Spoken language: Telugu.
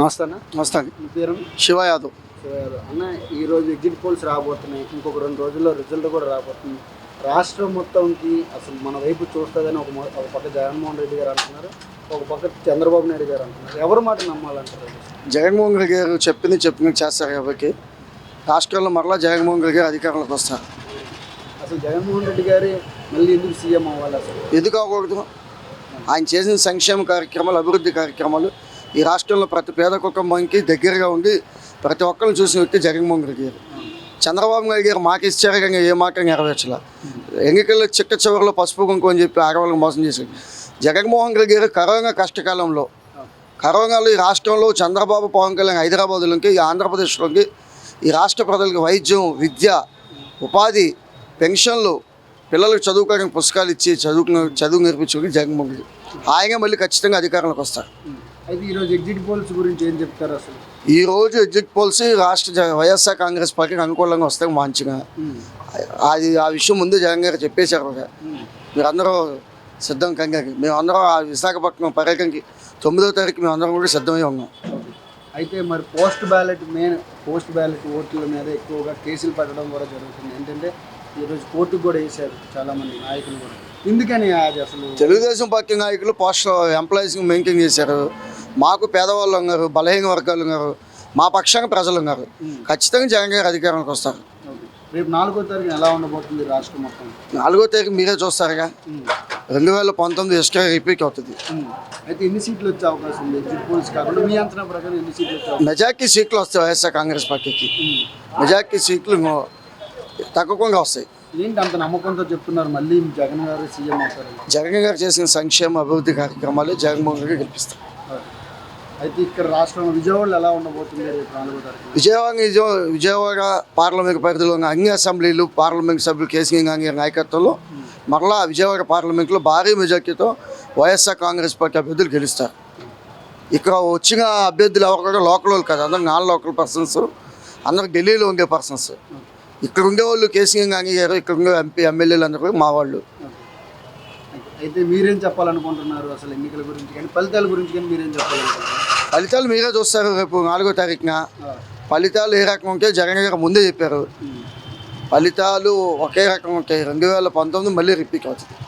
నమస్తే అన్న. మీ పేరు శివ యాదవ్. అన్న ఈ రోజు ఎగ్జిట్ పోల్స్ రాబోతున్నాయి. ఇంకొక రెండు రోజుల్లో రిజల్ట్ కూడా రాబోతుంది. రాష్ట్రం మొత్తంకి అసలు మన వైపు చూస్తుందని ఒక ఒక పక్క జగన్మోహన్ రెడ్డి గారు అంటున్నారు. ఒక పక్క చంద్రబాబు నాయుడు గారు అంటున్నారు. ఎవరి మాట నమ్మాలంటారు? జగన్మోహన్ రెడ్డి గారు చెప్పింది చెప్పింది చేస్తారు కాబట్టి రాష్ట్రంలో మరలా జగన్మోహన్ రెడ్డి గారు అధికారంలోకి వస్తారు. అసలు జగన్మోహన్ రెడ్డి గారి మళ్ళీ ఎందుకు సీఎం అవ్వాలి అసలు? ఎందుకు అవ్వకూడదు? ఆయన చేసిన సంక్షేమ కార్యక్రమాలు అభివృద్ధి కార్యక్రమాలు ఈ రాష్ట్రంలో ప్రతి పేద కుటుంబానికి దగ్గరగా ఉండి ప్రతి ఒక్కరిని చూసిన వ్యక్తి జగన్మోహన్ రెడ్డి గారు. చంద్రబాబు నాయుడు గారు మాకు ఇచ్చారు కానీ ఏ మాట నెరవేర్చల. ఎన్నికల్లో చిక్క చివరిలో పసుపు కుంకుమ అని చెప్పి ఆడవాళ్ళకి మోసం చేశారు. జగన్మోహన్ రెడ్డి గారు కరోనా కష్టకాలంలో కరోనాలో ఈ రాష్ట్రంలో చంద్రబాబు పవన్ కళ్యాణ్ హైదరాబాద్లోకి ఈ ఆంధ్రప్రదేశ్లోకి ఈ రాష్ట్ర ప్రజలకు వైద్యం విద్య ఉపాధి పెన్షన్లు పిల్లలకు చదువుకోవడానికి పుస్తకాలు ఇచ్చి చదువుకు చదువు నేర్పించుకుని జగన్మోహన్ రెడ్డి. ఆయన మళ్ళీ ఖచ్చితంగా అధికారంలోకి వస్తారు. అయితే ఈరోజు ఎగ్జిట్ పోల్స్ గురించి ఏం చెప్తారు అసలు? ఈ రోజు ఎగ్జిట్ పోల్స్ రాష్ట్ర వైఎస్ఆర్ కాంగ్రెస్ పార్టీకి అనుకూలంగా వస్తాయి మంచిగా. అది ఆ విషయం ముందే జగన్ గారు చెప్పేశారు మీరందరూ సిద్ధం కంగారు మేమందరం ఆ విశాఖపట్నం పర్యటనకి తొమ్మిదో తారీఖు మేమందరం కూడా సిద్ధమై ఉన్నాం. అయితే మరి post ballot main post ballot ఓట్ల మీద ఎక్కువగా కేసులు పెట్టడం కూడా జరుగుతుంది. ఏంటంటే ఈరోజు కోర్టుకు కూడా వేశారు చాలామంది నాయకులు కూడా. ఎందుకని అసలు? తెలుగుదేశం పార్టీ నాయకులు పోస్టల్ ఎంప్లాయీస్కి మెయింటైన్ చేశారు. మాకు పేదవాళ్ళు ఉన్నారు బలహీన వర్గాలు ఉన్నారు మా పక్షాన ప్రజలు ఉన్నారు. ఖచ్చితంగా జగన్ గారు అధికారంలోకి వస్తారు. రేపు నాలుగో తారీఖున ఎలా ఉండబోతుంది రాష్ట్రం మొత్తం? నాలుగో తారీఖు మీరే చూస్తారుగా. రెండు వేల పంతొమ్మిది ఇసుక రిపీట్ అవుతుంది. అయితే ఎన్ని సీట్లు వచ్చే అవకాశం ఉంది? ఎగ్జిట్ పోల్స్ కాకుండా మీ అంచనా ప్రకారం ఎన్ని సీట్లు వచ్చే మెజార్టీ సీట్లు వస్తాయి వైఎస్ఆర్ కాంగ్రెస్ పార్టీకి. మెజార్టీ సీట్లు తగ్గకుండా వస్తాయి. ఏంటి అంత నమ్మకంతో చెప్తున్నారు? మళ్ళీ జగన్ గారు సీఎం అవుతారు. జగన్ గారు చేసిన సంక్షేమ అభివృద్ధి కార్యక్రమాలు జగన్మోహన్ రెడ్డి గెలిపిస్తారు. అయితే ఇక్కడ రాష్ట్రంలో విజయవాడలో ఎలా ఉండబోతుంది విజయవాడ విజయ- విజయవాడ పార్లమెంట్ పరిధిలో ఉన్న అన్ని అసెంబ్లీలు పార్లమెంట్ సభ్యులు కేసీ గాంధీ నాయకత్వంలో మరలా విజయవాడ పార్లమెంట్లో భారీ మెజార్టీతో వైఎస్ఆర్ కాంగ్రెస్ పార్టీ అభ్యర్థులు గెలుస్తారు. ఇక్కడ వచ్చిన అభ్యర్థులు ఎవరు కూడా లోకల్ వాళ్ళు కాదు. అందరూ నాన్ లోకల్ పర్సన్స్. అందరూ ఢిల్లీలో ఉండే పర్సన్స్. ఇక్కడ ఉండేవాళ్ళు కేసీ గాంధీ గారు ఇక్కడ ఉండే ఎంపీ ఎమ్మెల్యేలు అందరూ మా వాళ్ళు. అయితే మీరేం చెప్పాలనుకుంటున్నారు అసలు ఎన్నికల గురించి కానీ ఫలితాల గురించి కానీ మీరేం చెప్పాలనుకుంటున్నారు? ఫలితాలు మీరే చూస్తారు రేపు నాలుగో తారీఖున. ఫలితాలు ఏ రకం ఉంటే జగన్ గారు ముందే చెప్పారు. ఫలితాలు ఒకే రకం ఉంటాయి. రెండు వేల పంతొమ్మిది మళ్ళీ రిపీట్ అవుతుంది.